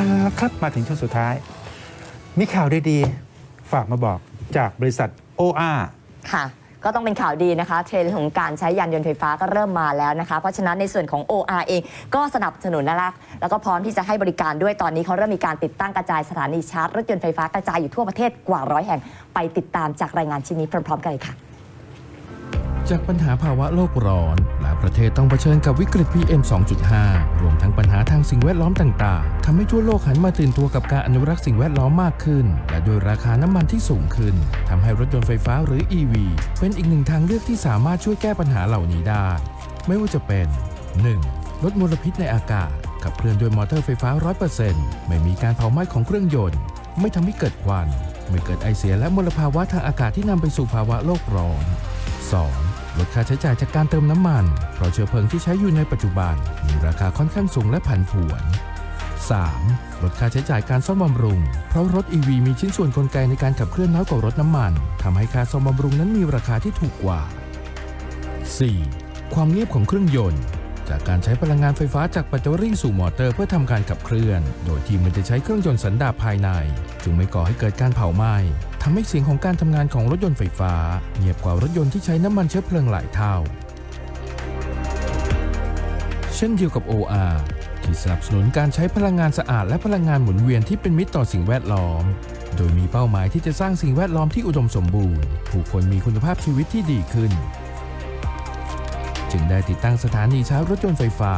าครับมาถึงช่วงสุดท้าย มีข่าวดีๆ ฝากมาบอกจากบริษัท OR ค่ะ ก็ต้องเป็นข่าวดีนะคะ เทรนด์ของการใช้ยานยนต์ไฟฟ้าก็เริ่มมาแล้วนะคะ เพราะฉะนั้นในส่วนของ OR เองก็สนับสนุนนะคะแล้วก็พร้อมที่จะให้บริการด้วยตอนนี้เขาเริ่มมีการติดตั้งกระจายสถานีชาร์จรถยนต์ไฟฟ้ากระจายอยู่ทั่วประเทศกว่าร้อยแห่งไปติดตามจากรายงานชิ้นนี้พร้อม ๆ กันเลยค่ะ จากปัญหาภาวะโลกร้อน หลายประเทศต้องเผชิญกับวิกฤต PM 2.5 รวมทั้งปัญหาทางสิ่งแวดล้อมต่างๆทำให้ทั่วโลกหันมาตื่นตัวกับการอนุรักษ์สิ่งแวดล้อมมากขึ้น และด้วยราคาน้ำมันที่สูงขึ้นทำให้รถยนต์ไฟฟ้าหรือ EV เป็นอีกหนึ่งทางเลือกที่สามารถช่วยแก้ปัญหาเหล่านี้ได้ ไม่ว่าจะเป็น 1. ลดมลพิษในอากาศ ขับเคลื่อนด้วยมอเตอร์ไฟฟ้า 100%ไม่มีการเผาไหม้ของเครื่องยนต์ ไม่ทำให้เกิดควัน ไม่เกิดไอเสียและมลภาวะทางอากาศที่นำไปสู่ภาวะโลกร้อน 2. ลดค่าใช้จ่ายจากการเติมน้ำมัน เพราะเชื้อเพลิงที่ใช้อยู่ในปัจจุบัน มีราคาค่อนข้างสูงและผันผวน 3. ลดค่าใช้จ่ายการซ่อมบำรุง เพราะรถ EV มีชิ้นส่วนกลไกในการขับเคลื่อนน้อยกว่ารถน้ำมันทำให้ค่าซ่อมบำรุงนั้นมีราคาที่ถูกกว่า 4. ความเงียบของเครื่องยนต์ จากการใช้พลังงานไฟฟ้าจากแบตเตอรี่สู่มอเตอร์เพื่อทำการขับเคลื่อน โดยที่มันจะใช้เครื่องยนต์สันดาปภายใน จึงไม่ก่อให้เกิดการเผาไหม้ ทำให้เสียงของการทำงานของรถยนต์ไฟฟ้า เงียบกว่ารถยนต์ที่ใช้น้ำมันเชื้อเพลิงหลายเท่า เช่นเดียวกับ OR ที่สนับสนุนการใช้พลังงานสะอาดและพลังงานหมุนเวียนที่เป็นมิตรต่อสิ่งแวดล้อม โดยมีเป้าหมายที่จะสร้างสิ่งแวดล้อมที่อุดมสมบูรณ์ ผู้คนมีคุณภาพชีวิตที่ดีขึ้น จึงได้ติดตั้งสถานีชาร์จรถยนต์ไฟฟ้า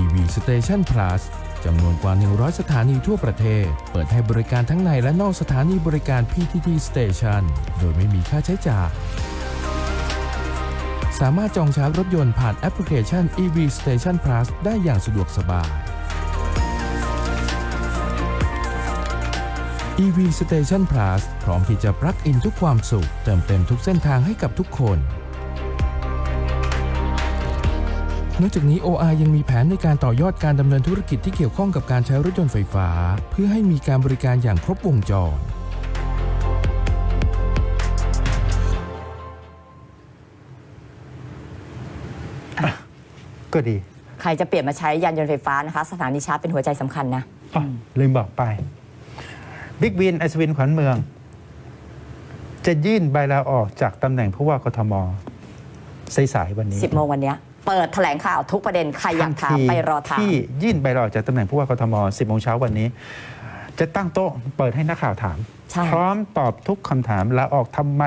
EV Station Plus จำนวนกว่า 100 สถานีทั่วประเทศ เปิดให้บริการทั้งในและนอกสถานีบริการ PTT Station โดยไม่มีค่าใช้จ่าย สามารถจองชาร์จรถยนต์ผ่านแอปพลิเคชัน EV Station Plus ได้อย่างสะดวกสบาย EV Station Plus พร้อมที่จะปลั๊กอินทุกความสุข เติมเต็มทุกเส้นทางให้กับทุกคน นอกจากนี้ OR ยังมีแผนในการต่อยอดการดำเนินธุรกิจที่เกี่ยวข้องกับการใช้รถยนต์ไฟฟ้า เพื่อให้มีการบริการอย่างครบวงจร ก็ดีใครจะเปลี่ยนมาใช้ยานยนต์ไฟฟ้านะคะ สถานีชาร์จเป็นหัวใจสำคัญนะ อ๋อลืมบอกไปบิ๊กวินไอศวินขวัญเมือง จะยื่นใบลาออกจากตำแหน่งผู้ว่ากทมสายๆวันนี้ 10 โมงวันเนี้ย เปิดแถลงข่าวทุกประเด็นใครอยากถามไปรอถามที่ยื่นใบลาออกจากตำแหน่งผู้ว่ากทม 10โมงเช้าวันนี้ จะตั้งโต๊ะเปิดให้นักข่าวถาม ใช่ พร้อมตอบทุกคำถามลาออกทำไม